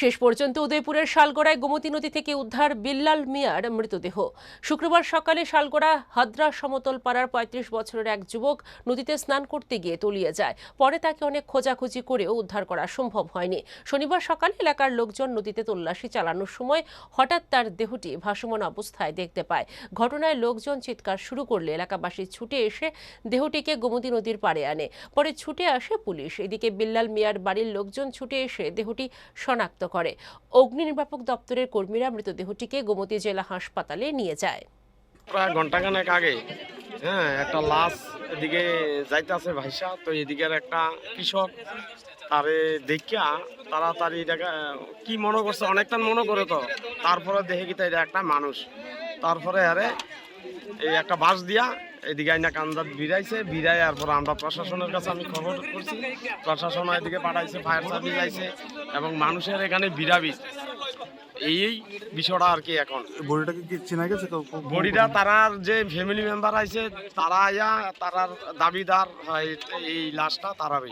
শেষ পর্যন্ত উদয়পুরের শালগড়ায় গোমতী নদী থেকে উদ্ধার বিল্লাল মিয়ার মৃতদেহ। শুক্রবার সকালে শালগড়া হাদ্রা সমতল পাড়ার পঁয়ত্রিশ বছরের এক যুবক নদীতে স্নান করতে গিয়ে তলিয়ে যায়। পরে তাকে অনেক খোঁজাখুঁজি করেও উদ্ধার করা সম্ভব হয়নি। শনিবার সকালে এলাকার লোকজন নদীতে তল্লাশি চালানোর সময় হঠাৎ তার দেহটি ভাসমান অবস্থায় দেখতে পায়। ঘটনায় লোকজন চিৎকার শুরু করলে এলাকাবাসী ছুটে এসে দেহটিকে গোমতী নদীর পাড়ে আনে। পরে ছুটে আসে পুলিশ। এদিকে বিল্লাল মিয়ার বাড়ির লোকজন ছুটে এসে দেহটি শনাক্ত করে। অগ্নি নির্বাপক দপ্তরের কর্মীরা মৃতদেহটিকে গোমতী জেলা হাসপাতালে নিয়ে যায়। প্রায় ঘন্টাখানেক আগে হ্যাঁ একটা লাশ এদিকে যাইতেছে ভাইসা, তো এদিকের একটা কৃষক তারে দেখিয়া তাড়াতাড়ি এটাকে কি মনে করছে অনেকটা মনে করে তো, তারপরে দেখে কি এটা একটা মানুষ। তারপরে আরে এই একটা বাস দিয়া এদিকে আইনা কান্দাত ভিড়াই আর পরে আমরা প্রশাসনের কাছে আমি খবর করছি। প্রশাসন এদিকে পাঠাইছে ফায়ার সার্ভিস আইছে এবং মানুষের এখানে ভিড়াবি এই বিষয়টা আর কি এখন। বডিটাকে কি চেনা গেছে তো বডিটা তারার যে ফ্যামিলি মেম্বার আছে তারা আয়া তারার দাবিদার হয় এই লাশটা তারারই।